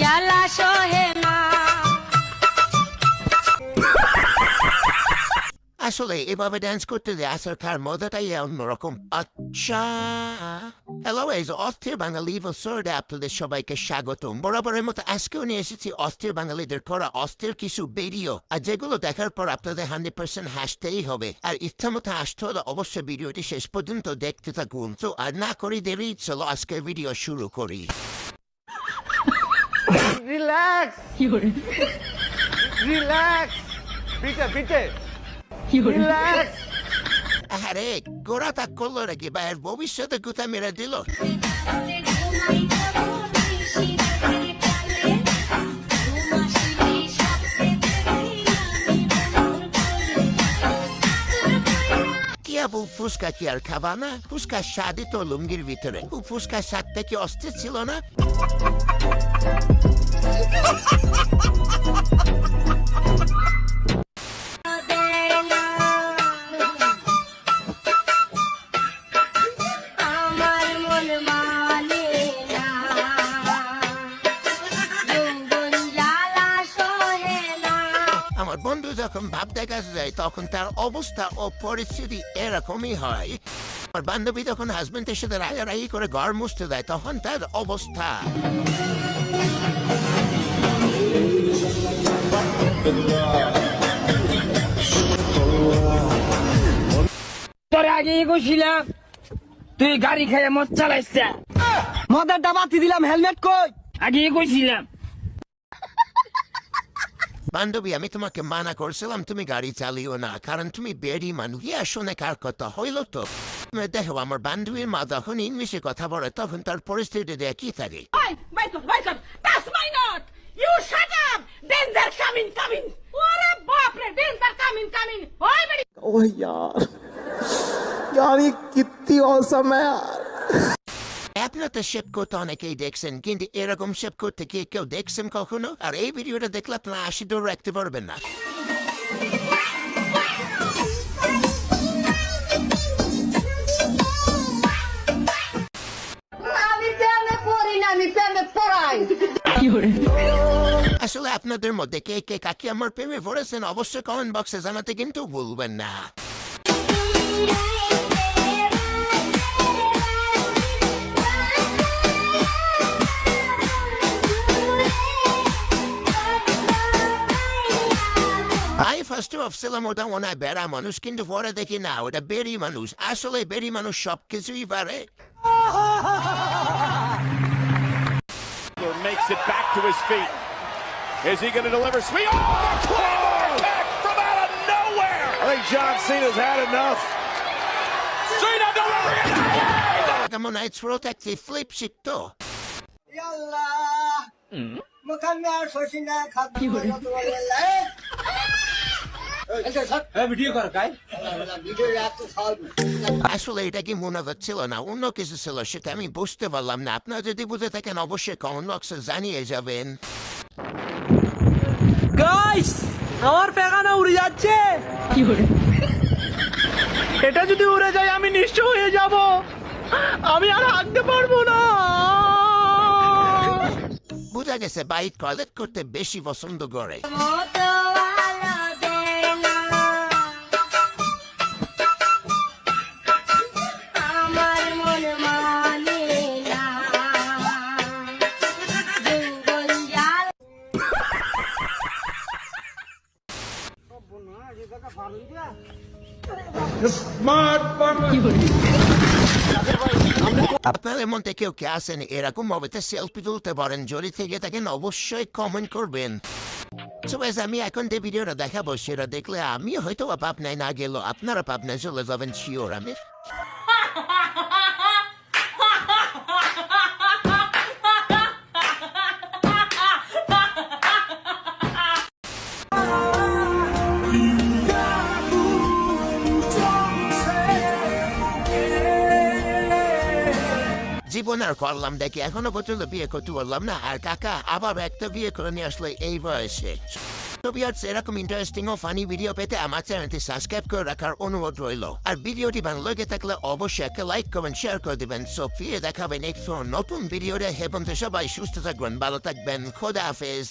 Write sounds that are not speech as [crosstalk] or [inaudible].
জ্বালা সহে না আসলে, এভাবে ড্যান্স করতে যে আসার মজাটাই অন্যরকম। আচ্ছা। হ্যালো এই অস্থির বাঙালি বছরে আপনাদের সবাইকে স্বাগতম। বরাবরের মতো আজকেও নিয়ে এসেছি অস্থির বাঙালিদের করা অস্থির কিছু ভিডিও আর যেগুলো দেখার পর আপনাদের হান্ড্রেড পার্সেন্ট হাসতেই হবে। আর ইচ্ছা মতো হাসতে হলে অবশ্যই ভিডিওটি শেষ পর্যন্ত দেখতে থাকুন। তো আর না করি দেরি চলো আজকের ভিডিও শুরু করি। রিল্যাক্স রিল্যাক্স পিঠে পিঠে রিল্যাক্স আরে গোড়া তা করল নাকি? বা এর ভবিষ্যতে গুতা মেরে দিল? কি আবু ফুসকা কি আর খাবা না ফুসকা স্বাদই তো লুঙ্গির ভিতরে ও আমার বন্ধু যখন ভাব দেখা যায় তখন তার অবস্থা ও পরিস্থিতি এরকমই হয়। আমার বান্ধবী যখন হাজবেন্ডের সাথে রাগারাগি করে ঘর মুছতে দেয় তখন তার অবস্থা। তোরে আগে কইছিলাম তুই গাড়ি খেয়ে মদ চালাইছ মদের ডাবাতি দিলাম হেলমেট কই? আগে কইছিলাম বান্ধবী আমি তোমাকে মানা করছিলাম তুমি গাড়ি চালিও না কারণ তুমি বেরি মানুষ ইয়া শুনে কার কথা হইল তো তুমি দেখো আমার বান্ধবীর মা যখন ইংলিশে কথা বলে তখন তার পরিস্থিতি দেখে কি থাকে Hey, Michael, Michael, that's my note! You shut up! Danger coming, coming! What a bapre! Danger coming, coming! Hoy, badi! ओह यार यार ये कितनी औसम है यार আপনার তো অনেকেই দেখছেন কিন্তু এরকম শেপ করতে কেউ দেখছেন কখনো আর এই ভিডিওটা দেখলে আপনারা আশি দূর রাখতে পারবেন না আসলে আপনাদের মধ্যে কে কে কাকে আমার প্রেমে পড়েছেন অবশ্যই কমেন্ট বক্সে জানাতে কিন্তু ভুলবেন না Master of kind of a manus, asole manus shop. [laughs] Makes it back to his feet. Is he going to deliver? Sweet. Oh, back from out of nowhere. I think John Cena's had enough. Cena delivering. Gamonites protective flip shit too. Yalla. Mm. Mukan mer soşina আসলে এটা কি মনে হচ্ছিল না? অন্য কিছু ছিল সেটা আমি বুঝতে পারলাম না। আপনারা যদি বুঝে থাকেন অবশ্যই কমেন্ট বক্সে জানিয়ে যাবেন। গাইস আমার পেগানা উড়ে যাচ্ছে। এটা যদি উড়ে যায় আমি নিশ্চয় হয়ে যাব। আমি আর হাঁটতে পারব না। বোঝা গেছে বাইক টয়লেট করতে বেশি পছন্দ করে। আপনাদের মধ্যে কেউ কে আছেন? এরকম ভাবে সেলফি তুলতে পারেন যদি থেকে থাকেন, অবশ্যই কমেন্ট করবেন। আমি এখন যে ভিডিওটা দেখাবো, সেটা দেখলে আমি হয়তো পাবনায় না গেলেও আপনারা পাবনায় চলে যাবেন শিওর আমি জীবন আর করলাম দেখি এখনও পর্যন্ত বিয়ে করতে পারলাম না আর কাকা আবার একটা বিয়ে করে নিয়ে আসলে এই বয়সে তো বিয়ার্স এরকম ইন্টারেস্টিং ও ফানি ভিডিও পেতে আমার চ্যানেলটি সাবস্ক্রাইব করে রাখার অনুরোধ রইল আর ভিডিওটি ভালো লেগে থাকলে অবশ্যই একটা লাইক কমেন্ট শেয়ার করে দিবেন সো ফিরে দেখাবেন নেক্সট নতুন ভিডিওটা হেবন্ত সবাই সুস্থ থাকবেন ভালো থাকবেন খোদা হাফেজ